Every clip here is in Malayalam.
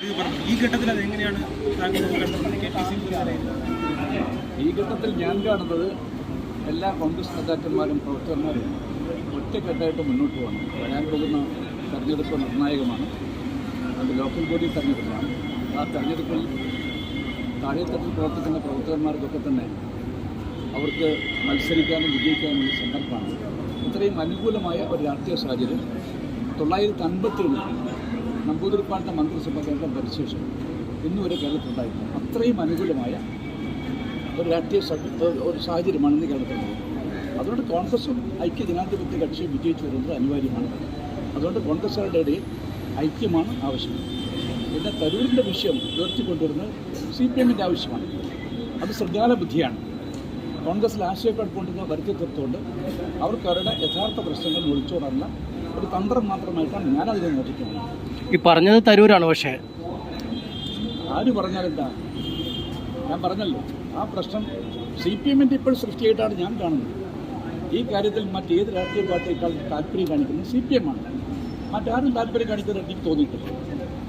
ഈ ഘട്ടത്തിൽ അത് എങ്ങനെയാണ് ഈ ഘട്ടത്തിൽ ഞാൻ കാണുന്നത് എല്ലാ കോൺഗ്രസ് നേതാക്കന്മാരും പ്രവർത്തകന്മാരും ഒറ്റക്കെട്ടായിട്ട് മുന്നോട്ട് പോകണം. വരാൻ പോകുന്ന തെരഞ്ഞെടുപ്പ് നിർണായകമാണ്. അത് ലോക്കൽ ബോഡി തെരഞ്ഞെടുപ്പാണ്. ആ തെരഞ്ഞെടുപ്പിൽ താഴെത്തട്ടിൽ പ്രവർത്തിക്കുന്ന പ്രവർത്തകന്മാർക്കൊക്കെ തന്നെ അവർക്ക് മത്സരിക്കാനും വിജയിക്കാനുമുള്ള സന്ദർഭമാണ്. ഇത്രയും അനുകൂലമായ ഒരു രാഷ്ട്രീയ സാഹചര്യം തൊള്ളായിരത്തി അൻപത്തിയേഴിൽ നമ്പൂതിരിപ്പാട്ടിന്റെ മന്ത്രിസഭ കേന്ദ്രം പരിശേഷം ശേഷം ഇന്നുവരെ കേരളത്തിലുണ്ടായിരുന്നു അത്രയും അനുകൂലമായ ഒരു രാഷ്ട്രീയ ഒരു- സാഹചര്യമാണ് ഇന്ന് കേരളത്തിലുള്ളത്. അതുകൊണ്ട് കോൺഗ്രസും ഐക്യ ജനാധിപത്യ കക്ഷിയും വിജയിച്ചു വരുന്നത് അനിവാര്യമാണ്. അതുകൊണ്ട് കോൺഗ്രസുകാരുടെ ഇടയിൽ ഐക്യമാണ് ആവശ്യം. പിന്നെ തരൂരിന്റെ വിഷയം ഉയർത്തിക്കൊണ്ടുവരുന്നത് സി പി എമ്മിന്റെ ആവശ്യമാണ്. അത് ശ്രദ്ധാല ബുദ്ധിയാണ്. കോൺഗ്രസിൽ ആശയക്കുഴപ്പം കൊണ്ടുവന്ന് വരുത്തി തീർത്തുകൊണ്ട് അവർക്ക് അവരുടെ യഥാർത്ഥ പ്രശ്നങ്ങൾ ഒളിച്ചോടാനുള്ള ഒരു തന്ത്രം മാത്രമായിട്ടാണ് ഞാനതിനെ നോക്കിക്കുന്നത് ഈ പറഞ്ഞത് തരൂരാണ് പക്ഷേ. ആര് പറഞ്ഞാലെന്താ ഞാൻ പറഞ്ഞല്ലോ ആ പ്രശ്നം സി പി എമ്മിന്റെ ഇപ്പോൾ സൃഷ്ടിയായിട്ടാണ് ഞാൻ കാണുന്നത്. ഈ കാര്യത്തിൽ മറ്റേത് രാഷ്ട്രീയ പാർട്ടിയേക്കാൾ താല്പര്യം കാണിക്കുന്നത് സി പി എം ആണ്. മറ്റാരും താല്പര്യം കാണിക്കുന്നത് എനിക്ക് തോന്നിയിട്ടില്ല.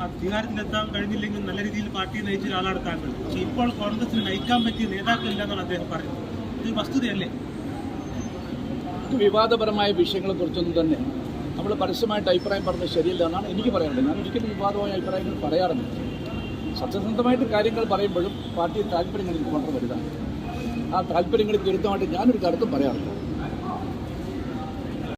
അധികാരത്തിലെത്താൻ കഴിഞ്ഞില്ലെങ്കിൽ നല്ല രീതിയിൽ പാർട്ടിയെ നയിച്ച ഒരാളാണ് താങ്കൾ. പക്ഷേ ഇപ്പോൾ കോൺഗ്രസിന് നയിക്കാൻ പറ്റിയ നേതാക്കളില്ലെന്നാണ് അദ്ദേഹം പറഞ്ഞത്. ഇത് വസ്തുതയല്ലേ? വിവാദപരമായ വിഷയങ്ങളെക്കുറിച്ചൊന്നും തന്നെ നമ്മൾ പരസ്യമായിട്ട് അഭിപ്രായം പറഞ്ഞത് ശരിയല്ല എന്നാണ് എനിക്ക് പറയാനുള്ളത്. ഞാൻ ഒരിക്കലും വിവാദമായ അഭിപ്രായങ്ങൾ പറയാറുണ്ട് സത്യസന്ധമായിട്ട് കാര്യങ്ങൾ പറയുമ്പോഴും പാർട്ടി താല്പര്യങ്ങളിൽ വലുതാണ്. ആ താല്പര്യങ്ങൾക്ക് വിരുദ്ധമായിട്ട് ഞാനൊരു കാര്യത്തും പറയാറില്ല.